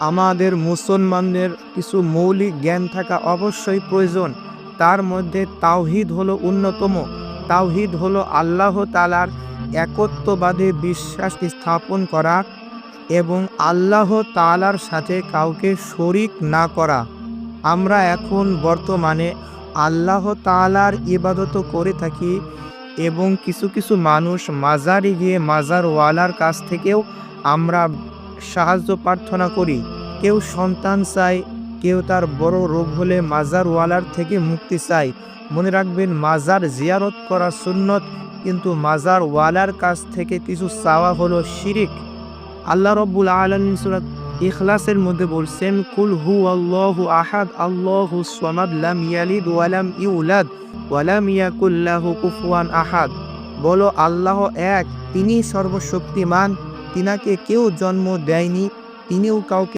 আমাদের মুসলমানদের কিছু মৌলিক জ্ঞান থাকা অবশ্যই প্রয়োজন। তার মধ্যে তাওহিদ হলো অন্যতম। তাওহিদ হলো আল্লাহ তালার একত্ববাদে বিশ্বাস স্থাপন করা এবং আল্লাহ তালার সাথে কাউকে শরিক না করা। আমরা এখন বর্তমানে আল্লাহ তালার ইবাদত করে থাকি এবং কিছু কিছু মানুষ মাজারে গিয়ে মাজারওয়ালার কাছ থেকেও আমরা সাহায্য প্রার্থনা করি। কেউ সন্তান চায়, কেউ তার বড় রোগ হলে মাজারওয়ালার থেকে মুক্তি চায়। মনে রাখবেন, মাজার জিয়ারত করা সুন্নত, কিন্তু মাজার ওয়ালার কাছ থেকে কিছু চাওয়া হলো শিরিক। আল্লাহ রব্বুল আলমিন সুরাত ইখলাসের মধ্যে বলছেন, কুল হু আল্লাহু আহাদ, আল্লাহু সামাদ লাম ইয়ালিদ ওয়ালাম ইউলাদ ওয়ালাম ইয়াকুল্লাহু কুফুয়ান আহাদ। বলো, আল্লাহ এক তিনি সর্বশক্তিমান। তিনাকে কেউ জন্ম দেয়নি তিনিও কাউকে